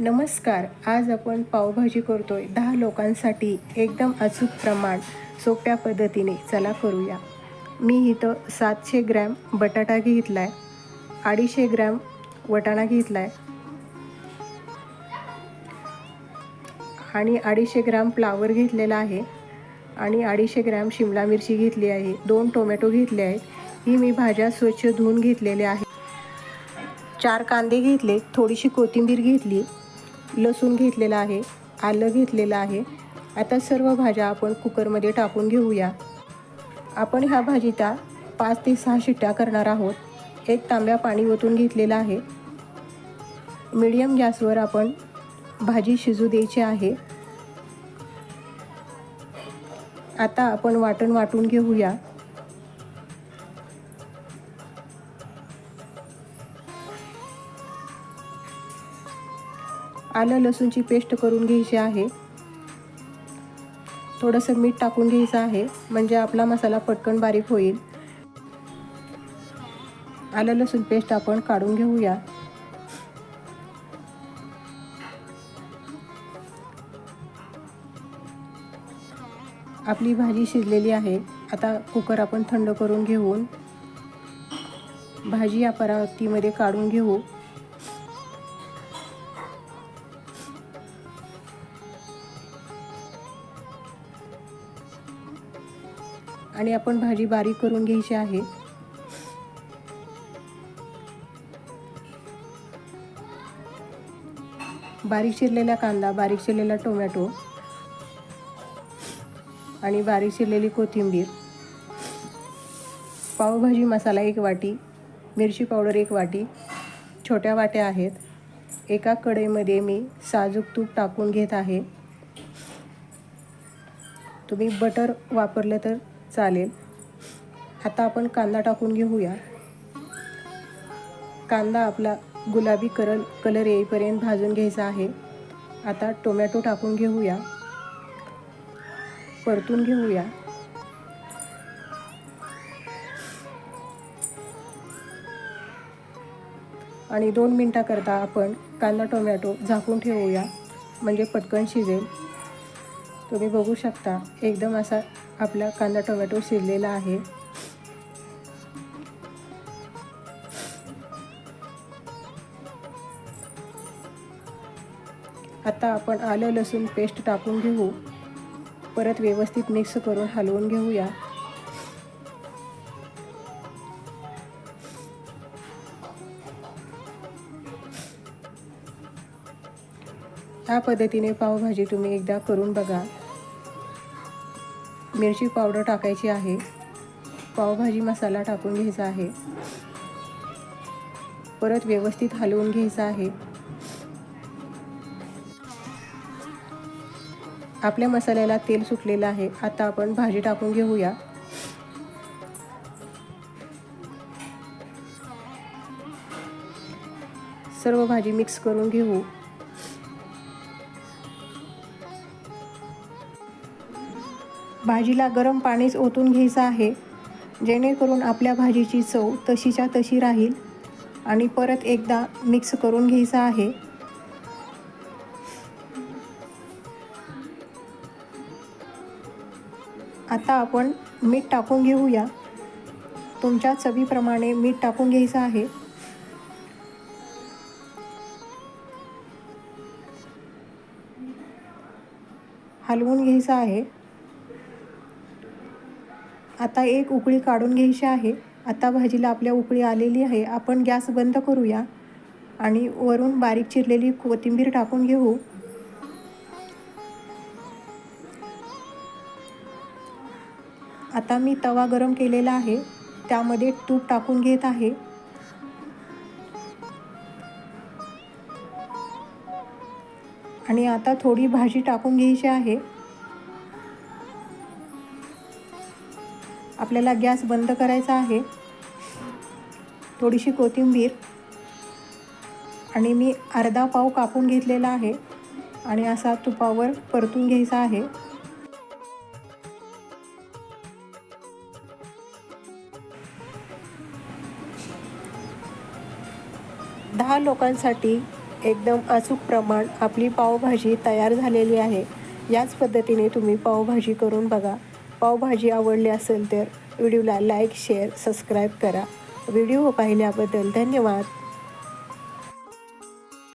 नमस्कार आज आपण पावभाजी करतोय. दहा लोकांसाठी एकदम अचूक प्रमाण सोप्या पद्धतीने चला करूया. मी इथं सातशे ग्रॅम बटाटा घेतला आहे अडीचशे ग्रॅम वटाणा घेतला आहे आणि अडीचशे ग्रॅम फ्लावर घेतलेला आहे आणि अडीचशे ग्रॅम शिमला मिरची घेतली आहे दोन टोमॅटो घेतले आहेत ही मी भाज्या स्वच्छ धुवून घेतलेल्या आहे चार कांदे घेतले थोडीशी कोथिंबीर घेतली लसूण घेतलेला आहे आलं घेतलेलं आहे. आता सर्व भाज्या आपण कुकरमध्ये टाकून घेऊया. आपण ह्या भाजीच्या पाच ते सहा शिट्ट्या करणार आहोत. एक तांब्या पाणी ओतून घेतलेलं आहे. मीडियम गॅसवर आपण भाजी शिजू द्यायची आहे. आता आपण वाटण वाटून घेऊया. आलं लसूणची पेस्ट करून घ्यायची आहे. थोडंसं मीठ टाकून घ्यायचं आहे म्हणजे आपला मसाला पटकन बारीक होईल. आलं लसूण पेस्ट आपण काढून घेऊया. आपली भाजी शिजलेली आहे. आता कुकर आपण थंड करून घेऊन भाजी या परातीमध्ये काढून घेऊ. आणि आपण भाजी बारीक करून घ्यायची आहे. बारीक चिरलेला कांदा बारीक चिरलेला टोमॅटो आणि बारीक चिरलेली कोथिंबीर. पावभाजी मसाला एक वाटी मिरची पावडर एक वाटी छोट्या वाट्या आहेत. एका कढईमध्ये मी साजूक तूप टाकून घेत आहे. तुम्ही बटर वापरलं तर चालेल. आता आपण कांदा टाकून घेऊया. कांदा आपला गुलाबी करल कलर येईपर्यंत भाजून घ्यायचा आहे. आता टोमॅटो टाकून घेऊया. परतून घेऊया. आणि दोन मिनटाकरता आपण कांदा टोमॅटो झाकून ठेवूया. म्हणजे पटकन शिजेल. तुम्ही बघू शकता एकदम असा आपला कांदा टोमॅटो शिजलेला आहे. आता आपण आलं लसूण पेस्ट टाकून घेऊ. परत व्यवस्थित मिक्स करून हलवून घेऊया. या पद्धतीने पावभाजी तुम्ही एकदा करून बघा. मिरची पावडर टाकायची आहे. पावभाजी मसाला टाकून घ्यायचा आहे. परत व्यवस्थित हलवून घ्यायचा आहे. आपल्या मसाल्याला तेल सुटलेलं आहे. आता आपण भाजी टाकून घेऊया. सर्व भाजी मिक्स करून घेऊ. भाजीला गरम पाणीच ओतून घ्यायचं आहे. जेणेकरून आपल्या भाजीची चव तशीच्या तशी राहील आणि परत एकदा मिक्स करून घ्यायचं आहे. आता आपण मीठ टाकून घेऊया. तुमच्या चवीप्रमाणे मीठ टाकून घ्यायचं आहे. हलवून घ्यायचं आहे. आता एक उकळी काढून घ्यायची आहे. आता भाजीला आपल्या उकळी आलेली आहे. आपण गॅस बंद करूया आणि वरून बारीक चिरलेली कोथिंबीर टाकून घेऊ. आता मी तवा गरम केलेला आहे. त्यामध्ये तूप टाकून घेत आहे. आणि आता थोडी भाजी टाकून घ्यायची आहे. आपल्याला गॅस बंद करायचा आहे. थोडीशी कोथिंबीर आणि मी अर्धा पाव कापून घेतलेला आहे आणि असा तुपावर परतून घ्यायचा आहे. दहा लोकांसाठी एकदम अचूक प्रमाण आपली पावभाजी तयार झालेली आहे. याच पद्धतीने तुम्ही पावभाजी करून बघा. पावभाजी आवडली असेल तर व्हिडिओला लाईक शेअर सबस्क्राईब करा. व्हिडिओ पाहिल्याबद्दल धन्यवाद.